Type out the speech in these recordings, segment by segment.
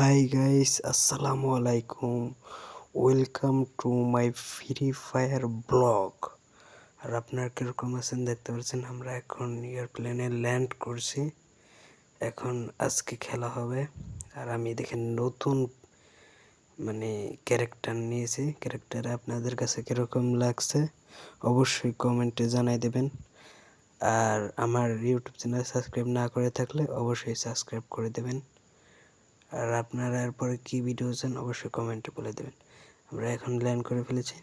High guys আসসালামু আলাইকুম welcome to my Free Fire blog আর আপনার কীরকম আছেন দেখতে পাচ্ছেন, আমরা এখন এয়ারপ্লেনে ল্যান্ড করছি। এখন আজকে খেলা হবে। আর আমি দেখেন নতুন মানে ক্যারেক্টার নিয়েছি। ক্যারেক্টারে আপনাদের কাছে কীরকম লাগছে, অবশ্যই কমেন্টে জানাই দেবেন। আর আমার ইউটিউব চ্যানেল সাবস্ক্রাইব না করে থাকলে অবশ্যই সাবস্ক্রাইব করে দেবেন। আর আপনারা এরপরে কি ভিডিও চান অবশ্যই কমেন্টে বলে দেবেন। আমরা এখন ল্যান্ড করে ফেলেছি।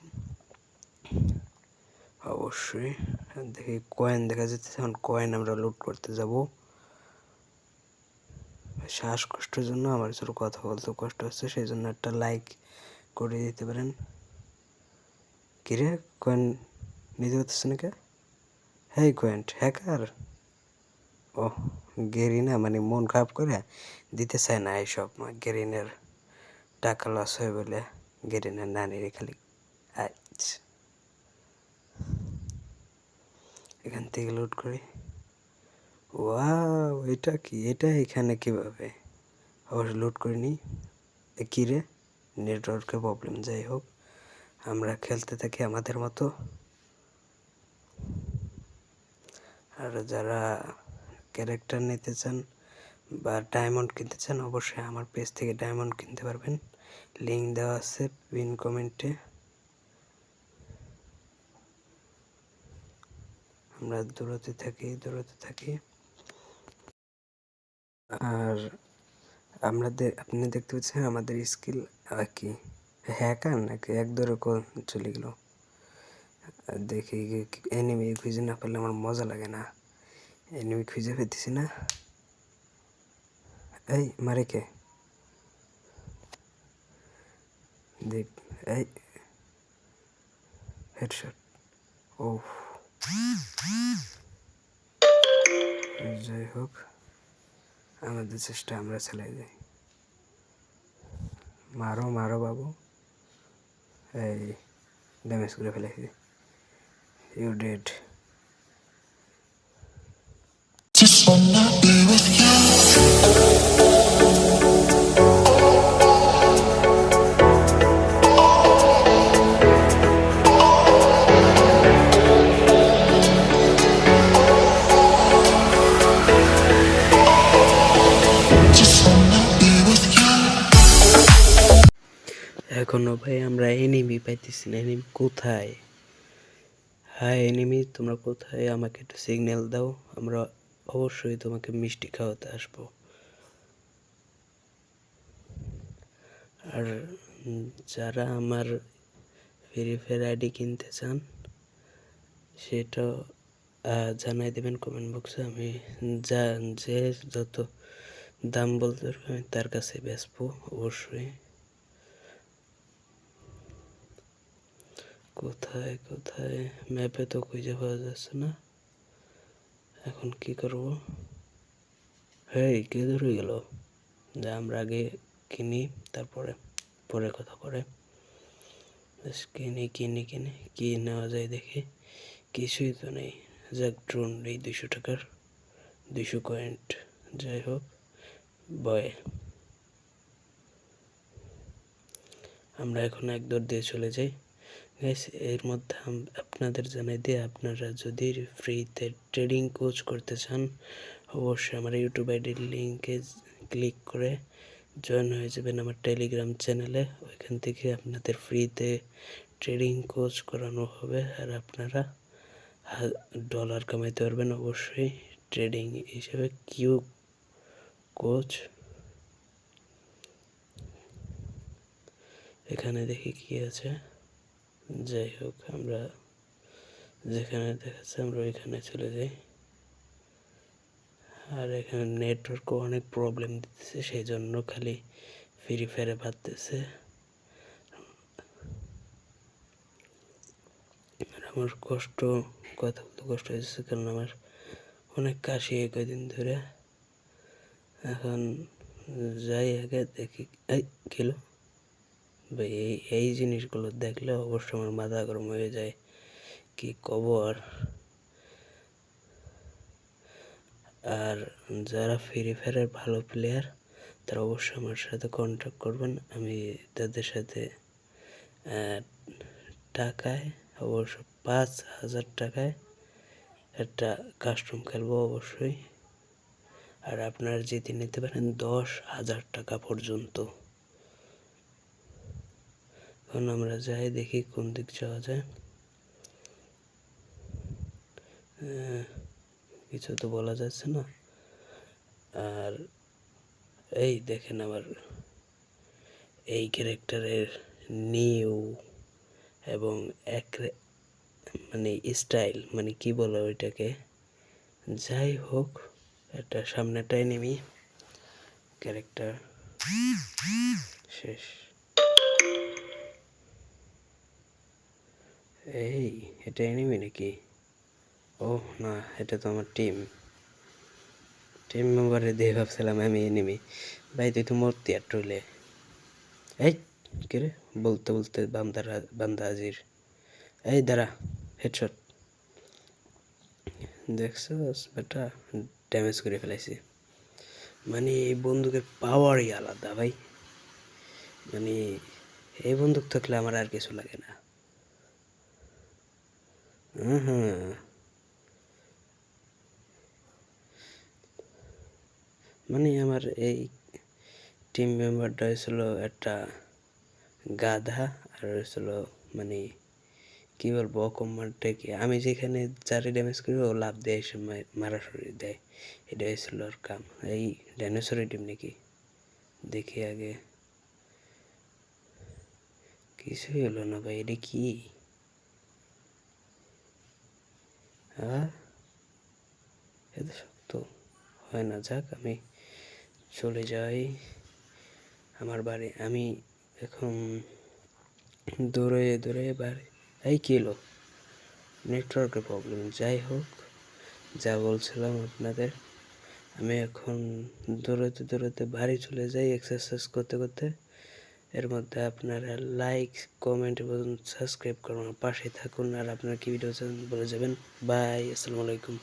অবশ্যই, দেখি কয়েন দেখা যাচ্ছে। এখন কয়েন আমরা লুট করতে যাব। শ্বাসকষ্টের জন্য আমার ছোট কথা বলতে কষ্ট হচ্ছে, সেই জন্য একটা লাইক করে দিতে পারেন। কিরে কয়েন নিতে পারতেছে নাকি? হ্যাঁ কয়েন হ্যাকার ও গেরিনা মানে মন খারাপ করে দিতে চায় না এইসব গেরিনের টাকা লস হয় বলে গেরিনের নানির খালি এখান থেকে লোড করি। ওয়াও, এটা কি? এটা এখানে কীভাবে? আবার লোড করে নিই কী রে? নেটওয়ার্কের প্রবলেম যাই হোক। আমরা খেলতে থাকি আমাদের মতো। আর যারা ক্যারেক্টার নিতে চান বা ডায়মন্ড কিনতে চান, অবশ্যই আমার পেজ থেকে ডায়মন্ড কিনতে পারবেন। লিঙ্ক দেওয়া আছে পিন কমেন্টে আমরা দূরতে থাকি দূরতে থাকি। আর আমরা আপনি দেখতে পাচ্ছেন আমাদের স্কিল কি? হ্যাকার নাকি? এক দরে চলে গেল। দেখি এনিমি খুঁজে না পারলে আমার মজা লাগে না। এনিমি খুঁজে পেতেছি না। এই, মারে কে? দেখ, এই। হেডশট ও যাই হোক আমাদের চেষ্টা আমরা চালাই যাই। মারো মারো বাবু। এই ড্যামেজ করে ফেলেছি। ইউ ডেড এখনও ভাই আমরা এনিমি পাইতেছি না। এনিমি কোথায়? হাই এনিমি তোমরা কোথায়? আমাকে একটু সিগন্যাল দাও। আমরা অবশ্যই তোমাকে মিষ্টি খাওয়াতে আসব। আর যারা আমার ফ্রি ফায়ার আইডি কিনতে চান, সেটা জানাই দেবেন কমেন্ট বক্সে আমি যা, যে যত দাম বলতে পারবে আমি তার কাছে বেচবো, অবশ্যই। কোথায় কোথায়? ম্যাপে তো খুঁজে পাওয়া যাচ্ছে না। এখন কি করব? হেই, কে ধরে গেল? যে আমরা আগে কিনি, তারপরে, পরে কথা করে কিনি কিনি কিনি, কি নেওয়া যায় দেখি। কিছুই তো নেই। যাক ড্রোন এই দুশো টাকার। দুশো কয়েন্ট যাই হোক, বয়। আমরা এখন এক দৌড় দিয়ে চলে যাই। গাইস এর মধ্যে আপনাদের জানাই দিয়ে আপনারা যদি ফ্রিতে ট্রেডিং কোচ করতে চান, অবশ্যই আমার ইউটিউব আইডির লিঙ্কে ক্লিক করে জয়েন হয়ে যাবেন আমার টেলিগ্রাম চ্যানেলে ওইখান থেকে আপনাদের ফ্রিতে ট্রেডিং কোচ করানো হবে আর আপনারা ডলার কামাইতে পারবেন অবশ্যই ট্রেডিং হিসেবে কিউ কোচ এখানে দেখি কি আছে। যাই হোক, আমরা যেখানে দেখাচ্ছে আমরা ওইখানে চলে যাই। আর এখানে নেটওয়ার্কও অনেক প্রবলেম দিতেছে সেই জন্য খালি ফ্রি ফায়ারে বাড়তেছে আমার কষ্ট, কথা বলতে কষ্ট হয়েছে কারণ আমার অনেক কাশি কয়দিন ধরে। এখন যাই আগে, দেখি, এই কিলো এই এই জিনিসগুলো দেখলে অবশ্য আমার মাথা গরম হয়ে যায়। কি কব আর আর যারা ফ্রি ফায়ারের ভালো প্লেয়ার তারা অবশ্যই আমার সাথে কন্ট্যাক্ট করবেন। আমি তাদের সাথে টাকায়, অবশ্য পাঁচ হাজার টাকায় একটা কাস্টম খেলব অবশ্যই। আর আপনারা জিতে নিতে পারেন দশ হাজার টাকা পর্যন্ত। এখন আমরা যাই, দেখি কোন দিক যাওয়া যায়। কিছু তো বলা যাচ্ছে না। আর এই দেখেন আবার এই ক্যারেক্টারের নিউ এবং এক মানে স্টাইল মানে কি বলে ওইটাকে? যাই হোক এটা সামনেটাই নেমি। ক্যারেক্টার শেষ। এই, এটা এনিমি নাকি? ও না, এটা তো আমার টিম টিম মেম্বারে দিয়ে ভাবছিলাম আমি এনিমি ভাই, তুই তো মরতি আর টুলে এই, কে রে? বলতে বলতে বান্দারা বান্দা হাজির। এই, দাঁড়া হেডশট দেখছস, বেটা? ড্যামেজ করে ফেলাইছি। মানে এই বন্দুকের পাওয়ারই আলাদা, ভাই। মানে এই বন্দুক থাকলে আমার আর কিছু লাগে না। হুম মানে আমার এই টিম মেম্বারটা হয়েছিল একটা গাধা আর হয়েছিল মানে কি বলব অকম্মানটা কি আমি যেখানে যারে ড্যামেজ করি, ও লাভ দেয় এসে মারা শরীর দেয়। এটা হয়েছিল ওর কাম। এই ডাইনোসরের টিম নাকি? দেখি আগে। কিছুই হলো না ভাই, এটা কি? হ্যাঁ? এত শক্ত হয় না, যাক আমি চলে যাই। আমার বাড়ি, আমি এখন দৌড়ে দৌড়ে বাড়ি। এই কি এলো নেটওয়ার্কের প্রবলেম যাই হোক, যা বলছিলাম আপনাদের। আমি এখন দৌড়াতে দৌড়াতে বাড়ি চলে যাই এক্সারসাইজ করতে করতে। এর মধ্যে আপনারা লাইক কমেন্ট এবং সাবস্ক্রাইব করুন পাশে থাকুন, আর আপনার কি ভিডিও বলে যাবেন? বাই আসসালামু আলাইকুম।